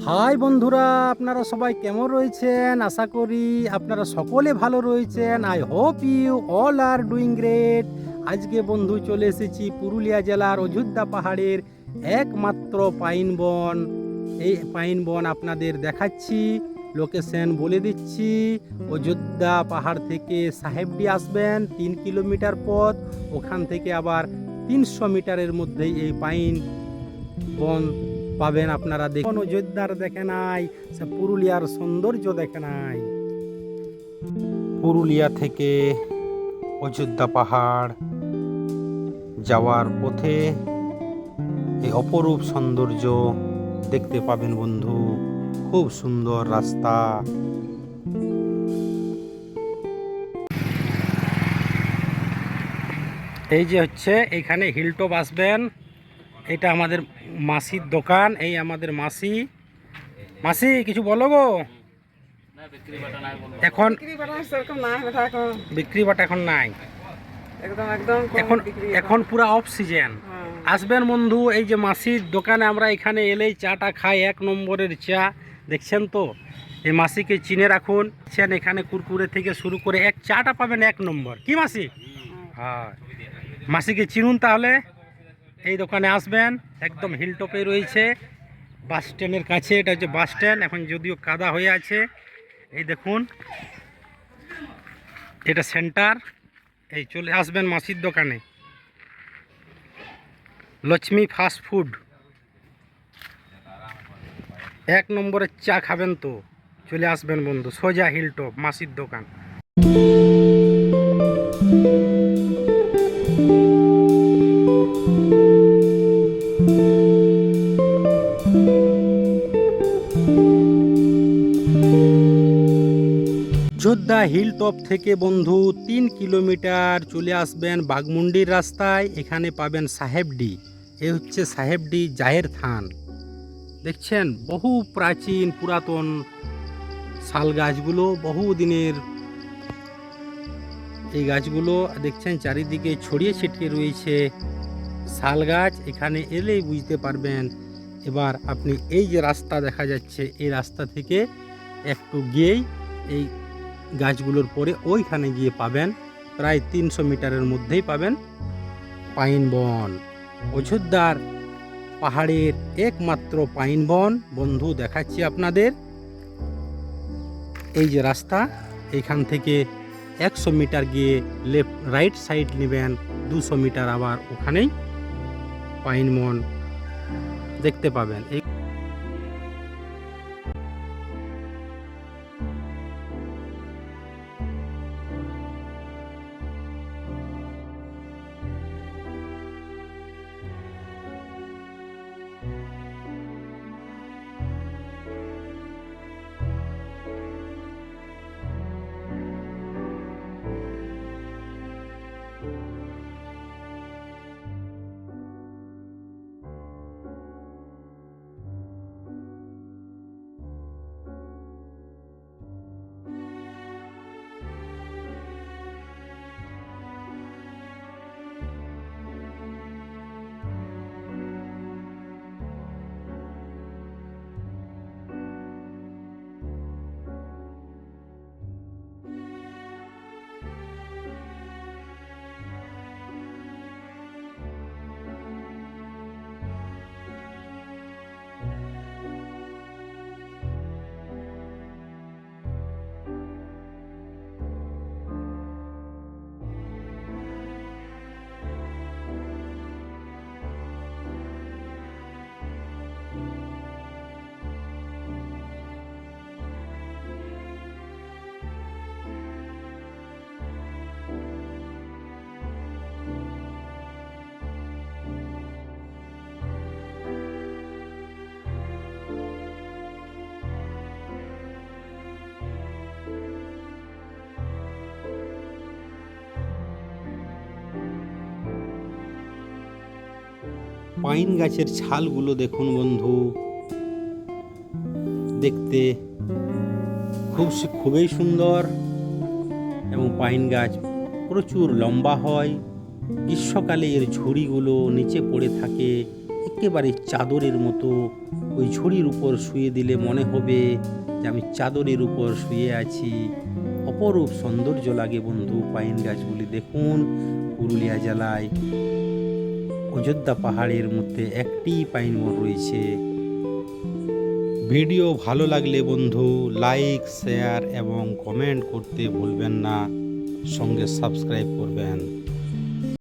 High বন্ধুরা, আপনারা সবাই কেমন রয়েছেন? আশা করি আপনারা সকলে ভালো রয়েছেন। I hope you all are doing great আজকে বন্ধু চলে এসেছি পুরুলিয়া জেলার অযোধ্যা পাহাড়ের একমাত্র পাইন বন। এই পাইন বন আপনাদের দেখাচ্ছি লোকেশন বলে দিচ্ছি। অযোধ্যা পাহাড় থেকে সাহেবডি আসবেন, তিন কিলোমিটার পথ। ওখান থেকে আবার তিনশো মিটারের মধ্যেই এই পাইন বন পাবেন আপনারা দেখুন অযোধ্যার দেখে নাই, সে পুরুলিয়ার সৌন্দর্য দেখে নাই। পুরুলিয়া থেকে অযোধ্যা পাহাড় যাওয়ার পথে এই অপরূপ সৌন্দর্য দেখতে পাবেন বন্ধু। খুব সুন্দর রাস্তা। এই যে হচ্ছে, এখানে হিলটপ আসবেন। এটা আমাদের মাসির দোকান এই আমাদের মাসি। মাসি কিছু বলো গো। এখন বিক্রি বাটা এখন নাই। একদম একদম এখন এখন পুরা অফ সিজন। আসবেন বন্ধু এই যে মাসির দোকানে আমরা এখানে এলেই চাটা খাই এক নম্বরের চা। দেখছেন তো? এই মাসিকে চিনে রাখুন। দেখছেন এখানে কুরকুরে থেকে শুরু করে এক চাটা পাবেন এক নম্বর। কি মাসি? হ্যাঁ। মাসিকে চিনুন তাহলে। এই দোকানে আসবেন, একদম হিলটপে রয়েছে বাস স্ট্যান্ডের কাছে, এটা হচ্ছে বাস স্ট্যান্ড এখন যদিও কাদা হয়ে আছে, এই দেখুন, এটা সেন্টার এই চলে আসবেন মাসির দোকানে। লক্ষ্মী ফাস্ট ফুড এক নম্বরের চা খাবেন তো, চলে আসবেন বন্ধু, সোজা হিলটপ মাসির দোকান। যোদ্ধা হিল টপ থেকে বন্ধু তিন কিলোমিটার চলে আসবেন বাগমুন্ডির রাস্তায়, এখানে পাবেন সাহেবডি এ হচ্ছে সাহেবডি জাহের থান। দেখছেন, বহু প্রাচীন পুরাতন শাল গাছগুলো, বহু দিনের এই গাছগুলো, দেখছেন চারিদিকে ছড়িয়ে ছিটিয়ে রয়েছে শাল গাছ, এখানে এলেই বুঝতে পারবেন। এবার আপনি এই যে রাস্তা দেখা যাচ্ছে, এই রাস্তা থেকে একটু গিয়েই এই গাছগুলোর পরে ওইখানে গিয়ে পাবেন, প্রায় তিনশো মিটারের মধ্যেই পাবেন পাইন বন। অযোধ্যার পাহাড়ের একমাত্র পাইন বন। বন্ধু, দেখাচ্ছি আপনাদের। এই যে রাস্তা, এইখান থেকে একশো মিটার গিয়ে লেফট, রাইট সাইড নেবেন, দুশো মিটার আবার ওখানেই পাইন বন দেখতে পাবেন। এই পাইন গাছের ছালগুলো দেখুন বন্ধু। দেখতে খুব খুবই সুন্দর এবং পাইন গাছ প্রচুর লম্বা হয়। গ্রীষ্মকালে এর ঝুড়িগুলো নিচে পড়ে থাকে, একেবারে চাদরের মতো। ওই ঝুড়ির উপর শুয়ে দিলে মনে হবে যে আমি চাদরের উপর শুয়ে আছি। অপরূপ সৌন্দর্য লাগে বন্ধু পাইন গাছগুলি। দেখুন পুরুলিয়া জেলায় অযোধ্যা পাহাড়ের মধ্যে একটি পাইন মোড় রয়েছে। ভিডিও ভালো লাগলে বন্ধু, লাইক, শেয়ার এবং কমেন্ট করতে ভুলবেন না। সঙ্গে সাবস্ক্রাইব করবেন।